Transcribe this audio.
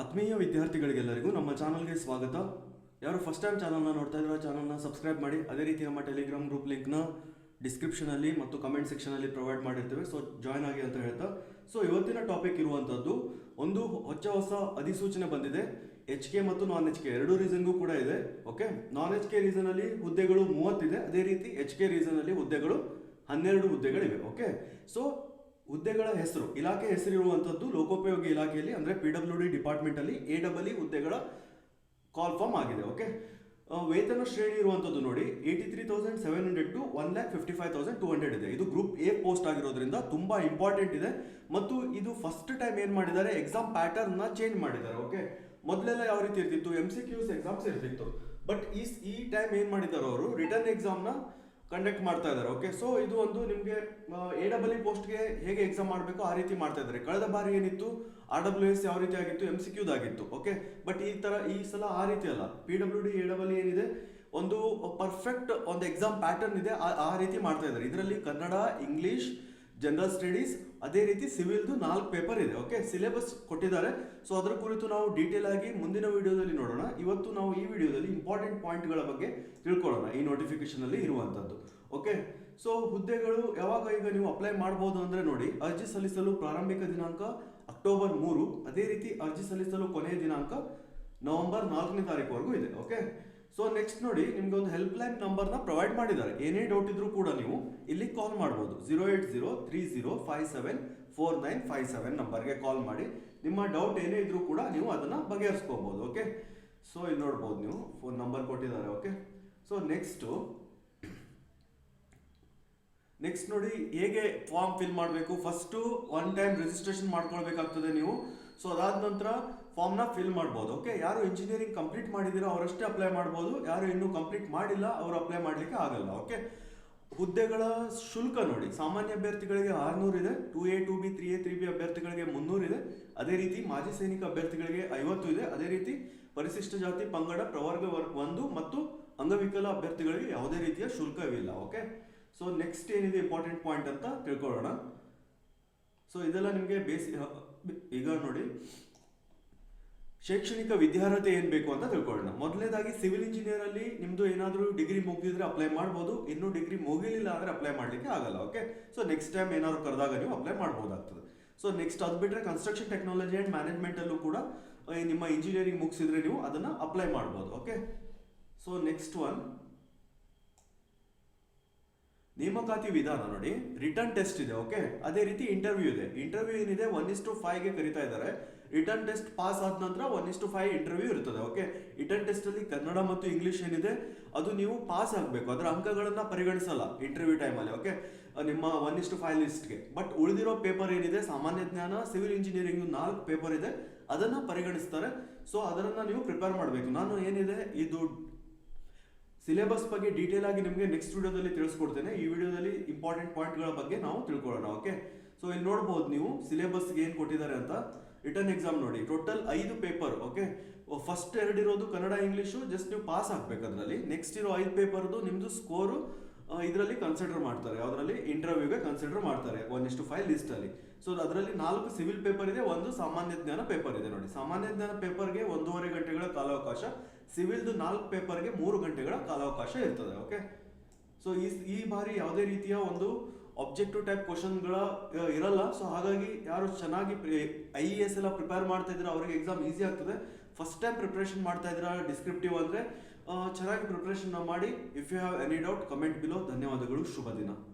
ಆತ್ಮೀಯ ವಿದ್ಯಾರ್ಥಿಗಳಿಗೆಲ್ಲರಿಗೂ ನಮ್ಮ ಚಾನಲ್ಗೆ ಸ್ವಾಗತ. ಯಾರು ಫಸ್ಟ್ ಟೈಮ್ ಚಾನಲ್ನ ನೋಡ್ತಾ ಇದ್ರೆ ಚಾನಲ್ನ ಸಬ್ಸ್ಕ್ರೈಬ್ ಮಾಡಿ. ಅದೇ ರೀತಿ ನಮ್ಮ ಟೆಲಿಗ್ರಾಮ್ ಗ್ರೂಪ್ ಲಿಂಕ್ನ ಡಿಸ್ಕ್ರಿಪ್ಷನಲ್ಲಿ ಮತ್ತು ಕಮೆಂಟ್ ಸೆಕ್ಷನಲ್ಲಿ ಪ್ರೊವೈಡ್ ಮಾಡಿರ್ತೇವೆ. ಸೊ ಜಾಯ್ನ್ ಆಗಿ ಅಂತ ಹೇಳ್ತಾ. ಸೊ ಇವತ್ತಿನ ಟಾಪಿಕ್ ಇರುವಂಥದ್ದು ಒಂದು ಹೊಚ್ಚ ಹೊಸ ಅಧಿಸೂಚನೆ ಬಂದಿದೆ. ಎಚ್ ಕೆ ಮತ್ತು ನಾನ್ ಎಚ್ ಕೆ ಎರಡು ರೀಸನ್ಗೂ ಕೂಡ ಇದೆ. ಓಕೆ ನಾನ್ ಎಚ್ ಕೆ ರೀಸನಲ್ಲಿ ಹುದ್ದೆಗಳು ಮೂವತ್ತಿದೆ. ಅದೇ ರೀತಿ ಎಚ್ ಕೆ ರೀಸನಲ್ಲಿ ಹುದ್ದೆಗಳು ಹನ್ನೆರಡು ಹುದ್ದೆಗಳಿವೆ. ಓಕೆ ಸೊ ಹುದ್ದೆಗಳ ಹೆಸರು, ಇಲಾಖೆ ಹೆಸರಿರುವಂಥದ್ದು ಲೋಕೋಪಯೋಗಿ ಇಲಾಖೆಯಲ್ಲಿ, ಅಂದರೆ ಪಿ ಡಬ್ಲ್ಯೂ ಡಿ ಡಿಪಾರ್ಟ್ಮೆಂಟಲ್ಲಿ ಎ ಡಬಲ್ ಹುದ್ದೆಗಳ ಕಾಲ್ ಫಾರ್ಮ್ ಆಗಿದೆ ಓಕೆ ವೇತನ ಶ್ರೇಣಿ ಇರುವಂಥದ್ದು ನೋಡಿ eighty three thousand seven hundred to one lakh fifty five thousand two hundred ಇದೆ. ಇದು ಗ್ರೂಪ್ ಎ ಪೋಸ್ಟ್ ಆಗಿರೋದ್ರಿಂದ ತುಂಬಾ ಇಂಪಾರ್ಟೆಂಟ್ ಇದೆ. ಮತ್ತು ಇದು ಫಸ್ಟ್ ಟೈಮ್ ಏನು ಮಾಡಿದ್ದಾರೆ ಎಕ್ಸಾಮ್ ಪ್ಯಾಟರ್ನ್ನ ಚೇಂಜ್ ಮಾಡಿದ್ದಾರೆ ಓಕೆ ಮೊದಲೆಲ್ಲ ಯಾವ ರೀತಿ ಇರ್ತಿತ್ತು? ಎಂ ಸಿ ಕ್ಯೂಸ್ ಎಕ್ಸಾಮ್ಸ್ ಇರ್ತಿತ್ತು. ಬಟ್ ಈ ಈ ಟೈಮ್ ಏನು ಮಾಡಿದ್ದಾರೆ ಅವರು? ರಿಟರ್ನ್ ಎಕ್ಸಾಮ್ನ ಕಂಡಕ್ಟ್ ಮಾಡ್ತಾ ಇದ್ದಾರೆ. ಓಕೆ ಸೊ ಇದು ಒಂದು ನಿಮಗೆ ಎ ಡಬಲ್ ಇ ಪೋಸ್ಟ್ಗೆ ಹೇಗೆ ಎಕ್ಸಾಮ್ ಮಾಡಬೇಕು ಆ ರೀತಿ ಮಾಡ್ತಾ ಇದ್ದಾರೆ. ಕಳೆದ ಬಾರಿ ಏನಿತ್ತು? ಆರ್ ಡಬ್ಲ್ಯೂ ಎಸ್ ಯಾವ ರೀತಿ ಆಗಿತ್ತು? ಎಂ ಸಿ ಕ್ಯೂದಾಗಿತ್ತು ಓಕೆ ಬಟ್ ಈ ತರ, ಈ ಸಲ ಆ ರೀತಿ ಅಲ್ಲ. P W D A double ಏನಿದೆ? ಒಂದು ಪರ್ಫೆಕ್ಟ್ ಒಂದು ಎಕ್ಸಾಮ್ ಪ್ಯಾಟರ್ನ್ ಇದೆ. ಆ ರೀತಿ ಮಾಡ್ತಾ ಇದ್ದಾರೆ. ಇದರಲ್ಲಿ ಕನ್ನಡ ಇಂಗ್ಲಿಷ್ ಜನರಲ್ ಸ್ಟಡೀಸ್ ಅದೇ ರೀತಿ ಸಿವಿಲ್ದು ನಾಲ್ಕು ಪೇಪರ್ ಇದೆ ಓಕೆ ಸಿಲೆಬಸ್ ಕೊಟ್ಟಿದ್ದಾರೆ. ಸೊ ಅದರ ಕುರಿತು ನಾವು ಡೀಟೇಲ್ ಆಗಿ ಮುಂದಿನ ವಿಡಿಯೋದಲ್ಲಿ ನೋಡೋಣ. ಇವತ್ತು ನಾವು ಈ ವಿಡಿಯೋದಲ್ಲಿ ಇಂಪಾರ್ಟೆಂಟ್ ಪಾಯಿಂಟ್ಗಳ ಬಗ್ಗೆ ತಿಳ್ಕೊಳ್ಳೋಣ, ಈ ನೋಟಿಫಿಕೇಶನ್ ಅಲ್ಲಿ ಇರುವಂತದ್ದು ಓಕೆ ಸೊ ಹುದ್ದೆಗಳು ಯಾವಾಗ ಈಗ ನೀವು ಅಪ್ಲೈ ಮಾಡಬಹುದು ಅಂದ್ರೆ ನೋಡಿ, ಅರ್ಜಿ ಸಲ್ಲಿಸಲು ಪ್ರಾರಂಭಿಕ ದಿನಾಂಕ ಅಕ್ಟೋಬರ್ ಮೂರು. ಅದೇ ರೀತಿ ಅರ್ಜಿ ಸಲ್ಲಿಸಲು ಕೊನೆಯ ದಿನಾಂಕ ನವೆಂಬರ್ ನಾಲ್ಕನೇ ತಾರೀಕುವರೆಗೂ ಇದೆ ಓಕೆ ಸೊ ನೆಕ್ಸ್ಟ್ ನೋಡಿ ನಿಮ್ಗೆ ಒಂದು ಹೆಲ್ಪ್ ಲೈನ್ ನಂಬರ್ನ ಪ್ರೊವೈಡ್ ಮಾಡಿದ್ದಾರೆ. ಏನೇ ಡೌಟ್ ಇದ್ರೂ ಕೂಡ ನೀವು ಇಲ್ಲಿ ಕಾಲ್ ಮಾಡ್ಬೋದು. Zero eight zero three zero five seven four nine five seven ನಂಬರ್ಗೆ ಕಾಲ್ ಮಾಡಿ. ನಿಮ್ಮ ಡೌಟ್ ಏನೇ ಇದ್ರೂ ಕೂಡ ನೀವು ಅದನ್ನ ಬಗೆಹರಿಸ್ಕೋಬೋದು ಓಕೆ ಸೊ ಇಲ್ಲಿ ನೋಡ್ಬೋದು ನೀವು ಫೋನ್ ನಂಬರ್ ಕೊಟ್ಟಿದ್ದಾರೆ ಓಕೆ ಸೊ ನೆಕ್ಸ್ಟು ನೆಕ್ಸ್ಟ್ ನೋಡಿ, ಹೇಗೆ ಫಾರ್ಮ್ ಫಿಲ್ ಮಾಡಬೇಕು? ಫಸ್ಟು ಒನ್ ಟೈಮ್ ರಿಜಿಸ್ಟ್ರೇಷನ್ ಮಾಡ್ಕೊಳ್ಬೇಕಾಗ್ತದೆ ನೀವು. ಸೊ ಅದಾದ ನಂತರ ಫಾರ್ಮ್ನ ಫಿಲ್ ಮಾಡ್ಬೋದು ಓಕೆ ಯಾರು ಇಂಜಿನಿಯರಿಂಗ್ ಕಂಪ್ಲೀಟ್ ಮಾಡಿದಿರೋ ಅವರಷ್ಟೇ ಅಪ್ಲೈ ಮಾಡ್ಬೋದು. ಯಾರು ಇನ್ನೂ ಕಂಪ್ಲೀಟ್ ಮಾಡಿಲ್ಲ, ಅವರು ಅಪ್ಲೈ ಮಾಡಲಿಕ್ಕೆ ಆಗಲ್ಲ ಓಕೆ ಹುದ್ದೆಗಳ ಶುಲ್ಕ ನೋಡಿ. ಸಾಮಾನ್ಯ ಅಭ್ಯರ್ಥಿಗಳಿಗೆ ಆರ್ನೂರು ಇದೆ. Two A two B three A three B ಅಭ್ಯರ್ಥಿಗಳಿಗೆ ಮುನ್ನೂರು ಇದೆ. ಅದೇ ರೀತಿ ಮಾಜಿ ಸೈನಿಕ ಅಭ್ಯರ್ಥಿಗಳಿಗೆ ಐವತ್ತು ಇದೆ. ಅದೇ ರೀತಿ ಪರಿಶಿಷ್ಟ ಜಾತಿ, ಪಂಗಡ, ಪ್ರವರ್ಗ ವರ್ಗ ಒಂದು ಮತ್ತು ಅಂಗವಿಕಲ ಅಭ್ಯರ್ಥಿಗಳಿಗೆ ಯಾವುದೇ ರೀತಿಯ ಶುಲ್ಕವಿಲ್ಲ ಓಕೆ ಸೊ ನೆಕ್ಸ್ಟ್ ಏನಿದೆ ಇಂಪಾರ್ಟೆಂಟ್ ಪಾಯಿಂಟ್ ಅಂತ ತಿಳ್ಕೊಳ್ಳೋಣ. ಸೊ ಇದೆಲ್ಲ ನಿಮಗೆ ಬೇಸಿ ಈಗ ನೋಡಿ. ಶೈಕ್ಷಣಿಕ ವಿದ್ಯಾರ್ಹತೆ ಏನು ಬೇಕು ಅಂತ ತಿಳ್ಕೊಳ್ಳೋಣ. ಮೊದಲನೇದಾಗಿ ಸಿವಿಲ್ ಇಂಜಿನಿಯರ್ ಅಲ್ಲಿ ನಿಮ್ದು ಏನಾದರೂ ಡಿಗ್ರಿ ಮುಗಿದಿದ್ರೆ ಅಪ್ಲೈ ಮಾಡ್ಬೋದು. ಇನ್ನೂ ಡಿಗ್ರಿ ಮುಗಿಲಿಲ್ಲ ಅಂದರೆ ಅಪ್ಲೈ ಮಾಡಲಿಕ್ಕೆ ಆಗಲ್ಲ ಓಕೆ ಸೊ ನೆಕ್ಸ್ಟ್ ಟೈಮ್ ಏನಾದ್ರು ಕರೆದಾಗ ನೀವು ಅಪ್ಲೈ ಮಾಡ್ಬೋದಾಗ್ತದೆ. ಸೊ ನೆಕ್ಸ್ಟ್ ಅದು ಬಿಟ್ಟರೆ ಕನ್ಸ್ಟ್ರಕ್ಷನ್ ಟೆಕ್ನಾಲಜಿ ಅಂಡ್ ಮ್ಯಾನೇಜ್ಮೆಂಟಲ್ಲೂ ಕೂಡ ನಿಮ್ಮ ಇಂಜಿನಿಯರಿಂಗ್ ಮುಗಿಸಿದ್ರೆ ನೀವು ಅದನ್ನು ಅಪ್ಲೈ ಮಾಡ್ಬೋದು ಓಕೆ ಸೊ ನೆಕ್ಸ್ಟ್ ಒನ್ ನೇಮಕಾತಿ ವಿಧಾನ ನೋಡಿ ರಿಟರ್ನ್ ಟೆಸ್ಟ್ ಇದೆ ಓಕೆ ಅದೇ ರೀತಿ ಇಂಟರ್ವ್ಯೂ ಇದೆ. ಇಂಟರ್ವ್ಯೂ ಏನಿದೆ ಒನ್ ಇಸ್ ಟು ಫೈವ್ಗೆ ಕರಿತಾ ಇದ್ದಾರೆ. ರಿಟರ್ನ್ ಟೆಸ್ಟ್ ಪಾಸ್ ಆದ ನಂತರ one is to five interview ಇರ್ತದೆ ಓಕೆ ರಿಟರ್ನ್ ಟೆಸ್ಟ್ ಅಲ್ಲಿ ಕನ್ನಡ ಮತ್ತು ಇಂಗ್ಲೀಷ್ ಏನಿದೆ, ಅದು ನೀವು ಪಾಸ್ ಆಗಬೇಕು. ಅದರ ಅಂಕಗಳನ್ನು ಪರಿಗಣಿಸಲ್ಲ ಇಂಟರ್ವ್ಯೂ ಟೈಮಲ್ಲಿ ಓಕೆ ನಿಮ್ಮ ಒನ್ ಇಸ್ ಟು ಫೈವ್ ಲಿಸ್ಟ್ಗೆ ಬಟ್ ಉಳಿದಿರೋ ಪೇಪರ್ ಏನಿದೆ, ಸಾಮಾನ್ಯ ಜ್ಞಾನ ಸಿವಿಲ್ ಇಂಜಿನಿಯರಿಂಗ್ ನಾಲ್ಕು ಪೇಪರ್ ಇದೆ, ಅದನ್ನ ಪರಿಗಣಿಸ್ತಾರೆ. ಸೊ ಅದನ್ನ ನೀವು ಪ್ರಿಪೇರ್ ಮಾಡಬೇಕು. ನಾನು ಏನಿದೆ, ಇದು ಸಿಲೆಬಸ್ ಬಗ್ಗೆ ಡೀಟೇಲ್ ಆಗಿ ನಿಮಗೆ ನೆಕ್ಸ್ಟ್ ವಿಡಿಯೋದಲ್ಲಿ ತಿಳಿಸ್ಕೊಡ್ತೇನೆ. ಈ ವಿಡಿಯೋದಲ್ಲಿ ಇಂಪಾರ್ಟೆಂಟ್ ಪಾಯಿಂಟ್ಗಳ ಬಗ್ಗೆ ನಾವು ತಿಳ್ಕೊಳ್ಳೋಣ ಓಕೆ ಸೊ ಇಲ್ಲಿ ನೋಡ್ಬೋದು ನೀವು ಸಿಲೆಬಸ್ಗೆ ಏನು ಕೊಟ್ಟಿದ್ದಾರೆ ಅಂತ. ರಿಟರ್ನ್ ಎಕ್ಸಾಮ್ ನೋಡಿ. ಟೋಟಲ್ ಐದು ಪೇಪರ್ ಓಕೆ ಫಸ್ಟ್ ಎರಡು ಇರೋದು ಕನ್ನಡ ಇಂಗ್ಲೀಷು ಜಸ್ಟ್ ನೀವು ಪಾಸ್ ಆಗಬೇಕು ಅದರಲ್ಲಿ. ನೆಕ್ಸ್ಟ್ ಇರೋ ಐದು ಪೇಪರ್ದು ನಿಮ್ಮದು ಸ್ಕೋರು ಇದರಲ್ಲಿ ಕನ್ಸಿಡರ್ ಮಾಡ್ತಾರೆ. ಅದರಲ್ಲಿ ಇಂಟರ್ವ್ಯೂಗೆ ಕನ್ಸಿಡರ್ ಮಾಡ್ತಾರೆ. ಒನ್ ಇಷ್ಟು ಫೈವ್ ಲಿಸ್ಟಲ್ಲಿ ಸೊ ಅದರಲ್ಲಿ ನಾಲ್ಕು ಸಿವಿಲ್ ಪೇಪರ್ ಇದೆ, ಒಂದು ಸಾಮಾನ್ಯ ಜ್ಞಾನ ಪೇಪರ್ ಇದೆ ನೋಡಿ. ಸಾಮಾನ್ಯ ಜ್ಞಾನ ಪೇಪರ್ಗೆ ಒಂದೂವರೆ ಗಂಟೆಗಳ ಕಾಲಾವಕಾಶ ಸಿವಿಲ್ದು ನಾಲ್ಕು ಪೇಪರ್ಗೆ ಮೂರು ಗಂಟೆಗಳ ಕಾಲಾವಕಾಶ ಇರ್ತದೆ ಓಕೆ ಸೊ ಈ ಈ ಬಾರಿ ಯಾವುದೇ ರೀತಿಯ ಒಂದು ಆಬ್ಜೆಕ್ಟಿವ್ ಟೈಪ್ ಕ್ವಶನ್ಗಳ ಇರಲ್ಲ. ಸೊ ಹಾಗಾಗಿ ಯಾರು ಚೆನ್ನಾಗಿ ಐ ಎ ಎಸ್ ಎಲ್ಲ ಪ್ರಿಪೇರ್ ಮಾಡ್ತಾ ಇದ್ರೆ ಅವರಿಗೆ ಎಕ್ಸಾಮ್ ಈಸಿ ಆಗ್ತದೆ. ಫಸ್ಟ್ ಟೈಮ್ ಪ್ರಿಪ್ರೇಷನ್ ಮಾಡ್ತಾ ಇದ್ರ ಡಿಸ್ಕ್ರಿಪ್ಟಿವ್ ಅಂದರೆ ಚೆನ್ನಾಗಿ ಪ್ರಿಪ್ರೇಷನ್ ಮಾಡಿ. If you have any doubt comment below ಧನ್ಯವಾದಗಳು. ಶುಭ ದಿನ.